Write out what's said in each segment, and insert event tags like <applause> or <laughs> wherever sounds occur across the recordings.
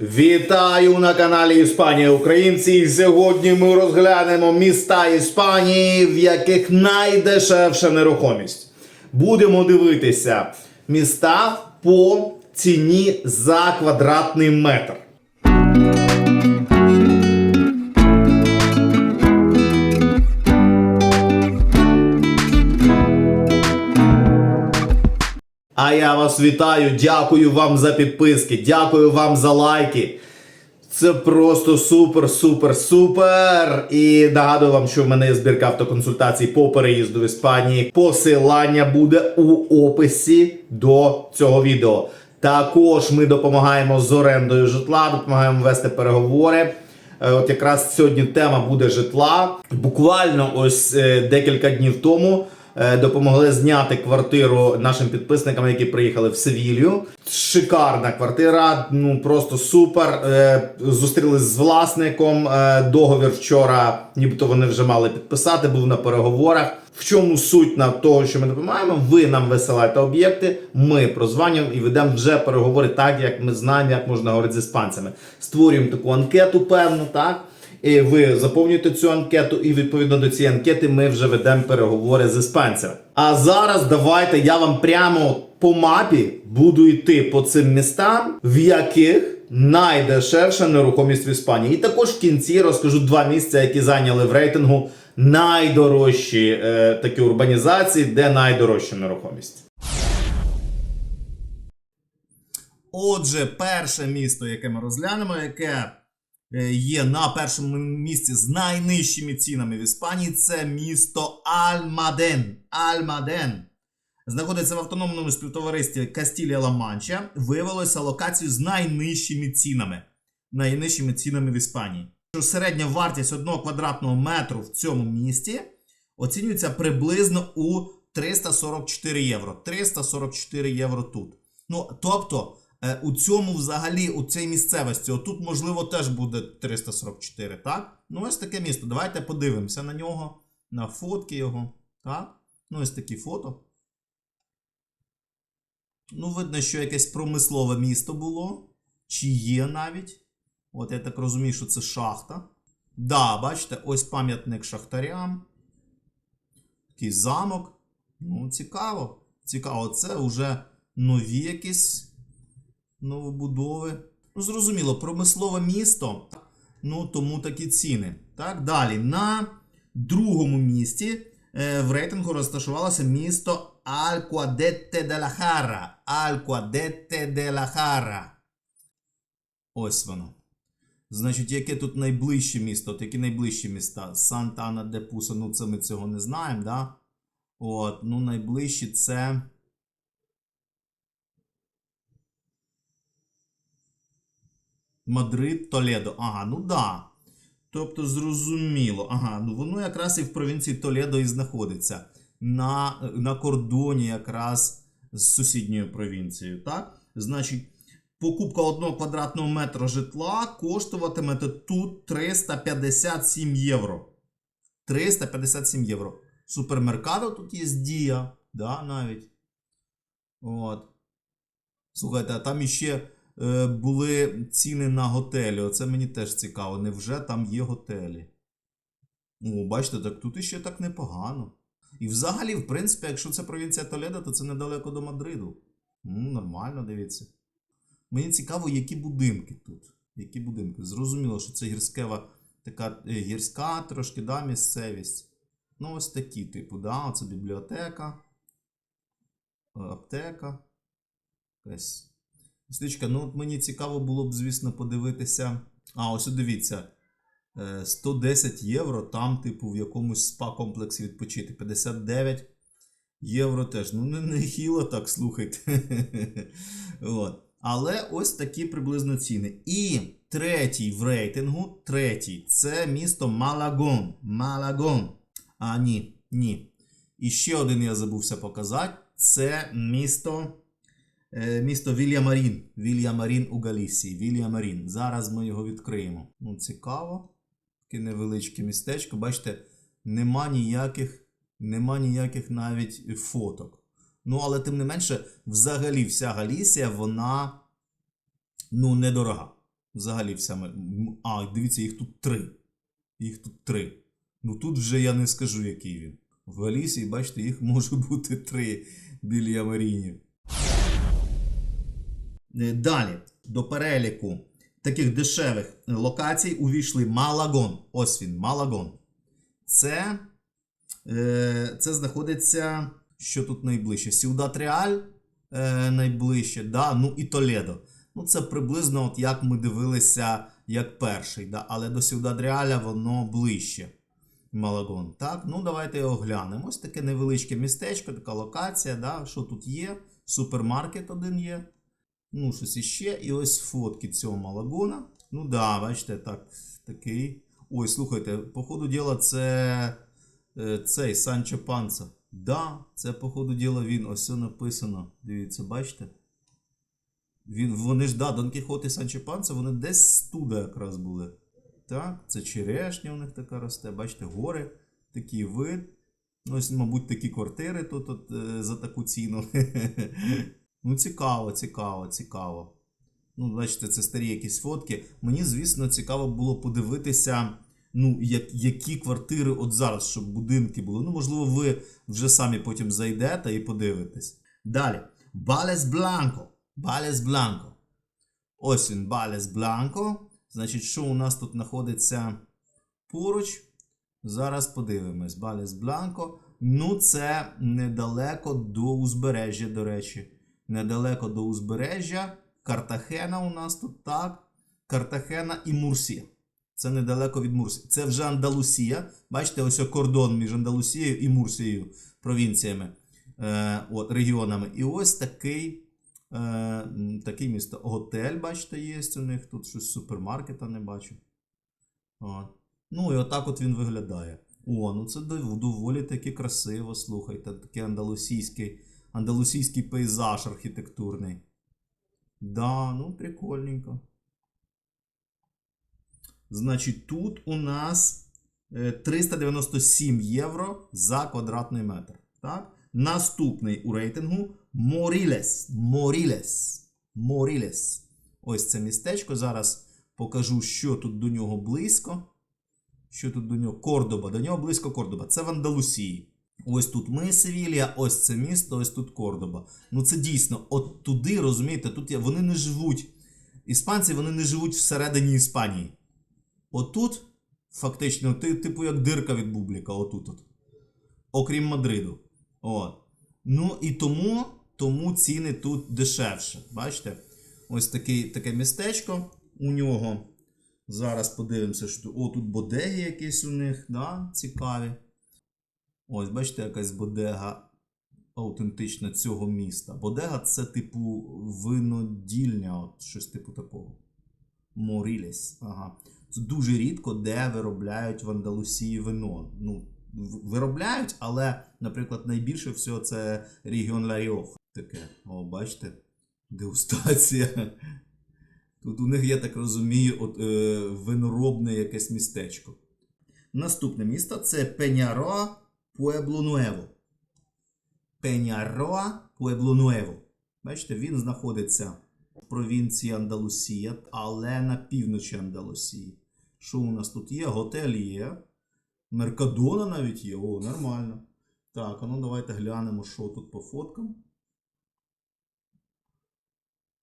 Вітаю на каналі Іспанія Українці. Сьогодні ми розглянемо міста Іспанії, в яких найдешевша нерухомість. Будемо дивитися міста по ціні за квадратний метр. А я вас вітаю, дякую вам за підписки, дякую вам за лайки. Це просто супер, супер, супер. І нагадую вам, що в мене є збірка автоконсультацій по переїзду в Іспанії. Посилання буде у описі до цього відео. Також ми допомагаємо з орендою житла, допомагаємо вести переговори. Е, От якраз сьогодні тема буде житла. Буквально ось е, декілька днів тому допомогли зняти квартиру нашим підписникам, які приїхали в Севілью. Шикарна квартира, ну просто супер. Е, Зустрілись з власником. е, Договір вчора, нібито вони вже мали підписати, був на переговорах. В чому суть на того, що ми допомагаємо? Ви нам висилаєте об'єкти, ми прозванюємо і ведемо вже переговори так, як ми знаємо, як можна говорити з іспанцями. Створюємо таку анкету, певну, так. І ви заповнюєте цю анкету, і відповідно до цієї анкети ми вже ведемо переговори з іспанцями. А зараз давайте я вам прямо по мапі буду йти по цим містам, в яких найдешевша нерухомість в Іспанії. І також в кінці розкажу два місця, які зайняли в рейтингу найдорожчі е, такі урбанізації, де найдорожча нерухомість. Отже, перше місто, яке ми розглянемо, яке є на першому місці з найнижчими цінами в Іспанії, це місто Альмаден. Альмаден. Знаходиться в автономному співтоваристві Кастілія Ла Манча. Виявилося локацію з найнижчими цінами. Найнижчими цінами в Іспанії. Що середня вартість одного квадратного метру в цьому місті оцінюється приблизно у 344 євро. 344 євро тут. Ну, тобто, е, у цьому взагалі, у цій місцевості, отут, можливо, теж буде 344, так? Ну, ось таке місто. Давайте подивимося на нього, на фотки його. Так? Ну, ось такі фото. Ну, видно, що якесь промислове місто було. Чи є навіть. От я так розумію, що це шахта. Да, бачите, ось пам'ятник шахтарям. Такий замок. Ну, цікаво. Цікаво, це вже нові якісь новобудови. Ну, зрозуміло, промислове місто. Ну, тому такі ціни. Так, далі. На другому місці е, в рейтингу розташувалося місто Алькуадетте де ла Хара. Алькуадетте де ла Хара. Ось воно. Значить, яке тут найближче місто? От які найближчі міста? Санта-Ана де Пуса, ну це ми цього не знаємо, да? От, ну найближчі це. Мадрид, Толедо. Ага, ну да. Тобто зрозуміло. Ага, ну воно якраз і в провінції Толедо і знаходиться. На, на кордоні якраз з сусідньою провінцією. Так? Значить, покупка одного квадратного метра житла коштуватиме тут 357 євро. 357 євро. Супермеркадо тут є дія, да, навіть. От. Слухайте, а там іще були ціни на готелі. Оце мені теж цікаво. Невже там є готелі? О, бачите, так тут іще так непогано. І взагалі, в принципі, якщо це провінція Толедо, то це недалеко до Мадриду. Ну, нормально, дивіться. Мені цікаво, які будинки тут. Які будинки. Зрозуміло, що це гірськева така е, гірська трошки да, місцевість. Ну, ось такі, типу, да, оце бібліотека, е, аптека. Якась містечка. Ну, мені цікаво було б, звісно, подивитися. А, ось дивіться. Е, 110 євро, там, типу, в якомусь спа-комплексі відпочити. 59 євро теж. Ну, не, не хіло так, слухайте. <laughs> От. Але ось такі приблизно ціни. І третій в рейтингу, третій, це місто Малагон. Малагон. А, ні, ні. І ще один я забувся показати. Це місто. Е, Місто Вільямарін. Вільямарін у Галісії. Вільямарін. Зараз ми його відкриємо. Ну, цікаво. Таке невеличке містечко. Бачите, нема ніяких, нема ніяких навіть фоток. Ну, але тим не менше, взагалі, вся Галісія, вона ну, недорога. Взагалі вся. А, дивіться, їх тут три. Їх тут три. Ну тут вже я не скажу, який він. В Алісі, бачите, їх може бути три біля марінів. Е, Далі, до переліку таких дешевих е, локацій увійшли Малагон. Ось він, Малагон. Це, е, це знаходиться. Що тут найближче? Сюдат Реаль найближче, да? ну і Толедо. Ну, це приблизно от як ми дивилися як перший, да? але до Сюдат Реаля воно ближче. Малагон. Так, ну давайте його глянемо. Ось таке невеличке містечко, така локація. Да? Що тут є? Супермаркет один є. Ну, щось іще. І ось фотки цього Малагона. Ну да, бачите, так, такий. Ой, слухайте, по ходу діла, це е, цей Санчо Панца. Да, це по ходу діла він. Ось все написано. Дивіться, бачите? Він, вони ж, да, Дон Кіхот і Санчо Панца, вони десь туди якраз були. Так, це черешня у них така росте. Бачите, гори, такий вид. Ну, ось, мабуть, такі квартири тут от, е, за таку ціну. <laughs> ну, цікаво, цікаво, цікаво. Ну, бачите, це старі якісь фотки. Мені, звісно, цікаво було подивитися, ну, як, які квартири от зараз, щоб будинки були. Ну, можливо, ви вже самі потім зайдете і подивитесь. Далі. Балес Бланко. Балес Бланко. Ось він, Балес Бланко. Значить, що у нас тут знаходиться поруч? Зараз подивимось. Балес Бланко. Ну, це недалеко до узбережжя, до речі. Недалеко до узбережжя. Картахена у нас тут так. Картахена і Мурсія. Це недалеко від Мурсії. Це вже Андалусія. Бачите, ось кордон між Андалусією і Мурсією провінціями, е, от, регіонами. І ось такий, е, такий місто. Готель, бачите, є у них. Тут щось супермаркета не бачу. От. Ну і отак от він виглядає. О, ну це доволі таки красиво, слухайте. Такий андалусійський, андалусійський пейзаж архітектурний. Да, ну прикольненько. Значить, тут у нас е, 397 євро за квадратний метр. Так? Наступний у рейтингу Морілес. Морілес. Морілес. Ось це містечко. Зараз покажу, що тут до нього близько. Що тут до нього? Кордоба. До нього близько Кордоба. Це в Андалусії. Ось тут ми Севілія, ось це місто, ось тут Кордоба. Ну це дійсно, от туди, розумієте, тут вони не живуть. Іспанці вони не живуть всередині Іспанії. Отут, фактично, ти, типу як дирка від бубліка, отут. От. Окрім Мадриду. От. Ну і тому, тому ціни тут дешевше. Бачите? Ось такий, таке містечко у нього. Зараз подивимося, що. О, тут бодеги якісь у них, да? цікаві. Ось, бачите, якась бодега аутентична цього міста. Бодега це, типу, винодільня, от щось типу такого. Моріліс. Ага. Це дуже рідко, де виробляють в Андалусії вино. Ну, виробляють, але, наприклад, найбільше всього це регіон Ла Ріоха. Таке. О, бачите? Дегустація. Тут у них, я так розумію, от, е, виноробне якесь містечко. Наступне місто це Пеняроа Пуебло Нуево. Пеняроа Пуебло Нуево. Бачите, він знаходиться в провінції Андалусія, але на півночі Андалусії. Що у нас тут є? Готель є. Меркадона навіть є. О, нормально. Так, ну давайте глянемо, що тут по фоткам.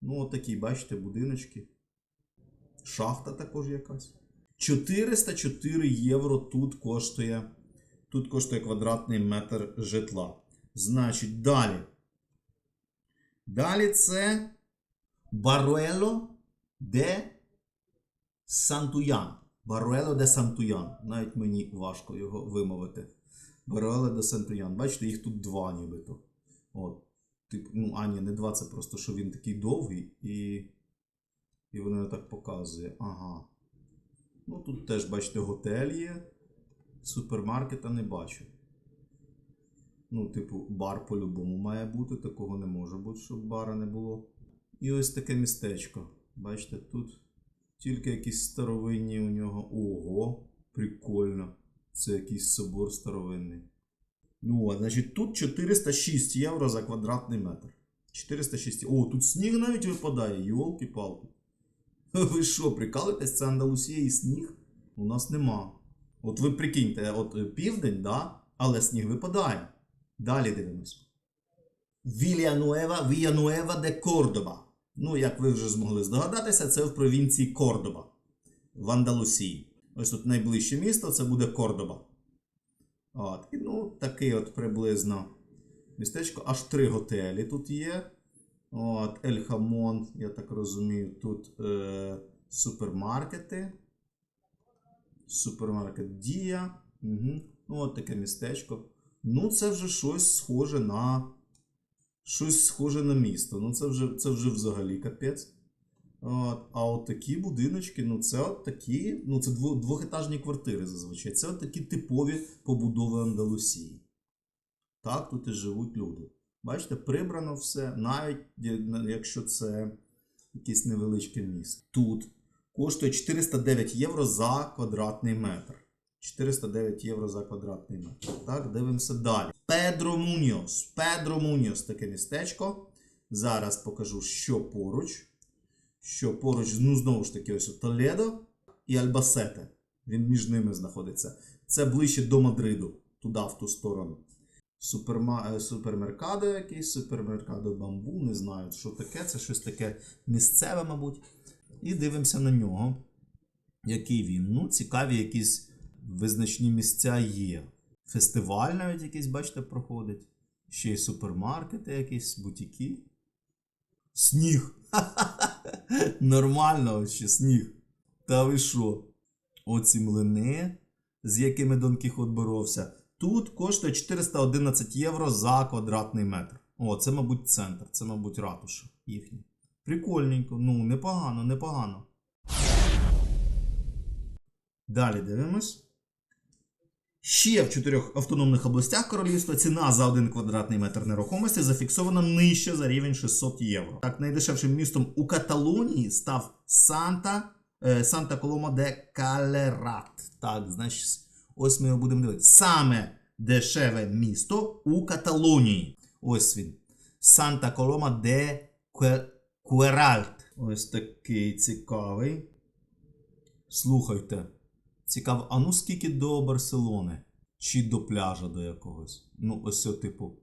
Ну, от такі, бачите, будиночки. Шахта також якась. 404 євро тут коштує. Тут коштує квадратний метр житла. Значить, далі. Далі це Баруело де Сантуян. Баруело де Сантуян. Навіть мені важко його вимовити. Баруело де Сантуян. Бачите, їх тут два нібито. От. Тип, ну, а ні, не два, це просто, що він такий довгий і. І воно так показує. Ага. Ну тут теж, бачите, готель є. Супермаркета не бачу. Ну, типу, бар по-любому має бути, такого не може бути, щоб бара не було. І ось таке містечко. Бачите, тут тільки якісь старовинні у нього. Ого, прикольно. Це якийсь собор старовинний. Ну, а значить, тут 406 євро за квадратний метр. 406. О, тут сніг навіть випадає, йолки-палки. <laughs> Ви що, прикалуєтесь? Це Андалусія і сніг? У нас нема. От ви прикиньте, от е, південь, да? але сніг випадає. Далі дивимось. Вільянуева, Вільянуева де Кордоба. Ну, як ви вже змогли здогадатися, це в провінції Кордоба в Андалусії. Ось тут найближче місто це буде Кордоба. От. І ну, такий от приблизно містечко. Аж три готелі тут є. От, Ель Хамон, я так розумію, тут е, супермаркети. Супермаркет Дія. Угу. Ну, от таке містечко. Ну, це вже щось схоже на. Щось схоже на місто. Ну, це вже, це вже взагалі капець. От, а от такі будиночки, ну це от такі, ну це двохетажні квартири зазвичай. Це от такі типові побудови Андалусії. Так, тут і живуть люди. Бачите, прибрано все, навіть е, якщо це якесь невеличке місто. Тут коштує 409 євро за квадратний метр. 409 євро за квадратний метр. Так, дивимося далі. Педро Муньос. Педро Муньос таке містечко. Зараз покажу, що поруч. Що поруч, ну знову ж таки, ось Толедо і Альбасете. Він між ними знаходиться. Це ближче до Мадриду, туди, в ту сторону. Суперма... е, Супермеркадо якийсь, супермеркадо бамбу, не знаю, що таке, це щось таке місцеве, мабуть. І дивимося на нього. Який він? Ну, цікаві якісь визначні місця є. Фестиваль навіть якийсь, бачите, проходить. Ще й супермаркети якісь, бутіки. Сніг. <laughs> Нормально ще сніг. Та ви що? Оці млини, з якими Дон Кіхот боровся. Тут коштує 411 євро за квадратний метр. О, це, мабуть, центр, це, мабуть, ратуша їхня. Прикольненько, ну, непогано, непогано. Далі дивимось. Ще в чотирьох автономних областях королівства ціна за один квадратний метр нерухомості зафіксована нижче за рівень 600 євро. Так, найдешевшим містом у Каталонії став Санта, е, Санта Колома де Калерат. Так, значить, ось ми його будемо дивитися. Саме дешеве місто у Каталонії. Ось він. Санта Колома де Кue- Куеральт. Ось такий цікавий. Слухайте. Цікаво, а ну скільки до Барселони? Чи до пляжа до якогось? Ну, ось о, типу.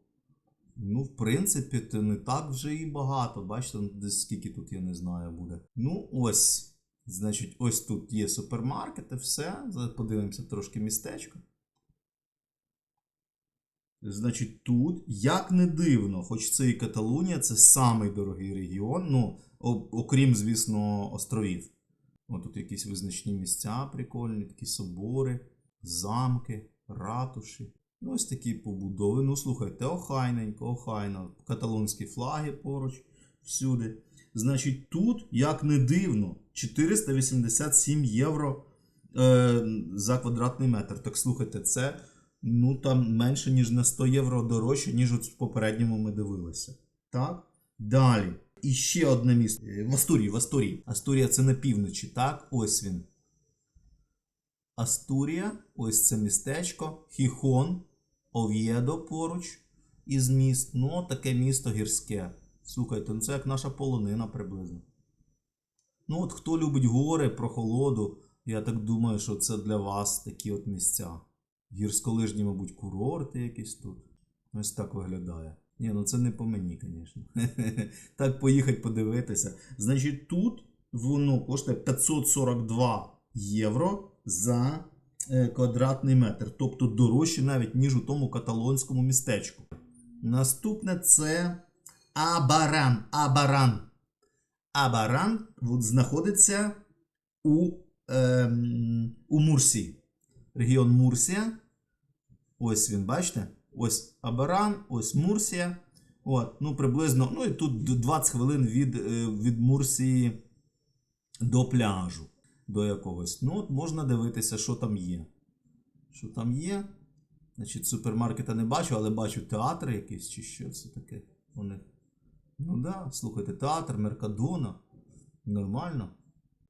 Ну, в принципі, то не так вже і багато. Бачите, ну, десь скільки тут, я не знаю, буде. Ну, ось. Значить, ось тут є супермаркети, все. Подивимося трошки містечко. Значить, тут, як не дивно, хоч це і Каталунія, це самий дорогий регіон, ну, окрім, звісно, островів. О, тут якісь визначні місця прикольні, такі собори, замки, ратуші. Ну, ось такі побудови. Ну, слухайте, охайненько, охайно. Каталонські флаги поруч, всюди. Значить, тут, як не дивно, 487 євро е, за квадратний метр. Так слухайте, це ну, там менше, ніж на 100 євро дорожче, ніж от в попередньому ми дивилися. Так? Далі. І ще одне місто. Е, В Астурії, в Астурії. Астурія це на півночі, так? Ось він. Астурія, ось це містечко. Хіхон, Ов'єдо поруч із міст. Ну, таке місто гірське. Слухайте, ну це як наша полонина приблизно. Ну, от хто любить гори, прохолоду, я так думаю, що це для вас такі от місця. Гірськолижні, мабуть, курорти якісь тут. Ось так виглядає. Ні, ну це не по мені, звісно. <laughs> Так поїхати подивитися. Значить, тут воно коштує 542 євро за е, квадратний метр. Тобто дорожче навіть, ніж у тому каталонському містечку. Наступне це Абаран. Абаран. Абаран знаходиться у, ем, у Мурсії. Регіон Мурсія. Ось він, бачите? Ось Абаран, ось Мурсія. От, ну приблизно, ну і тут 20 хвилин від, е, від Мурсії до пляжу, до якогось. Ну, от можна дивитися, що там є. Що там є? Значить, супермаркета не бачу, але бачу театр якийсь чи що це таке у них. Ну да, слухайте, театр, Меркадона. Нормально.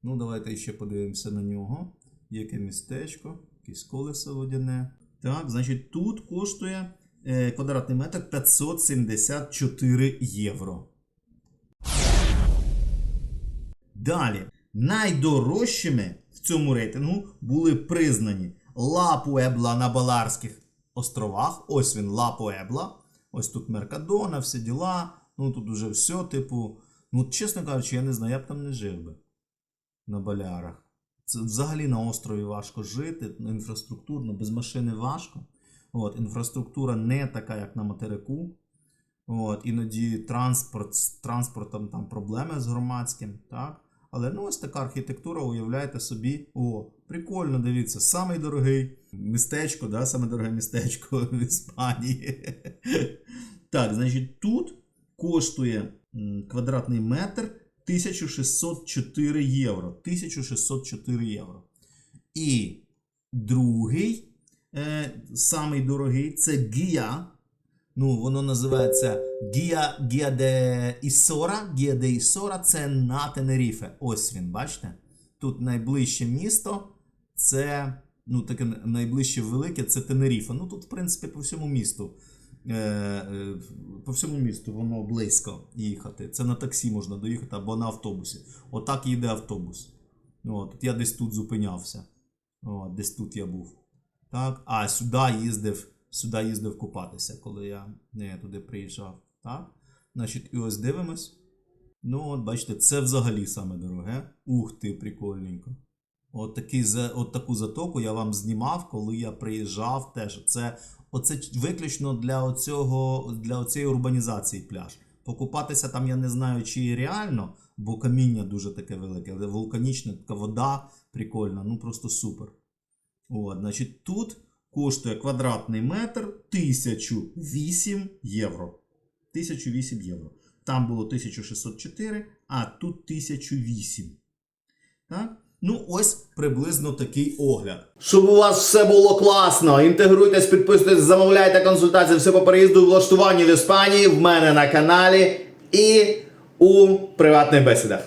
Ну, давайте ще подивимося на нього. Яке містечко, якесь колесо водяне. Так, значить, тут коштує е, квадратний метр 574 євро. Далі. найдорожчими в цьому рейтингу були признані Ла Пуебла на Баларських островах. Ось він, Ла Пуебла. Ось тут Меркадона, всі діла. Ну тут уже все, типу. Ну, чесно кажучи, я не знаю, я б там не жив би на Балярах. Це взагалі на острові важко жити, інфраструктурно, без машини важко. От, інфраструктура не така, як на материку. От, іноді транспорт, з транспортом там проблеми з громадським. Так? Але ну, ось така архітектура, уявляєте собі. О, прикольно, дивіться, самий дорогий містечко, да, саме дороге містечко <laughs> в Іспанії. Так, значить, тут коштує квадратний метр 1604 євро. 1604 євро. І другий, е, самий дорогий, це Гія. Ну, воно називається Гія, Гія де Ісора. Гія де Ісора це на Тенеріфе. Ось він, бачите? Тут найближче місто це. Ну, таке найближче велике це Тенеріфе. Ну тут, в принципі, по всьому місту. Е, е, по всьому місту воно близько їхати. Це на таксі можна доїхати або на автобусі. Отак їде автобус. От, я десь тут зупинявся. От, десь тут я був. Так? А сюди їздив, сюди їздив купатися, коли я не, туди приїжджав. Так? Значить, і ось дивимось. Ну, от бачите, це взагалі саме дороге. Ух ти, прикольненько. От, такий, от таку затоку я вам знімав, коли я приїжджав теж. Це оце виключно для, оцього, для оцієї урбанізації пляж. Покупатися там я не знаю, чи реально, бо каміння дуже таке велике, але вулканічна така вода прикольна, ну просто супер. От, значить, тут коштує квадратний метр 1008 євро. 1008 євро. Там було 1604, а тут 1008. Так? Ну, ось приблизно такий огляд. Щоб у вас все було класно, інтегруйтесь, підписуйтесь, замовляйте консультації, все по переїзду і влаштуванню в Іспанії в мене на каналі і у приватних бесідах.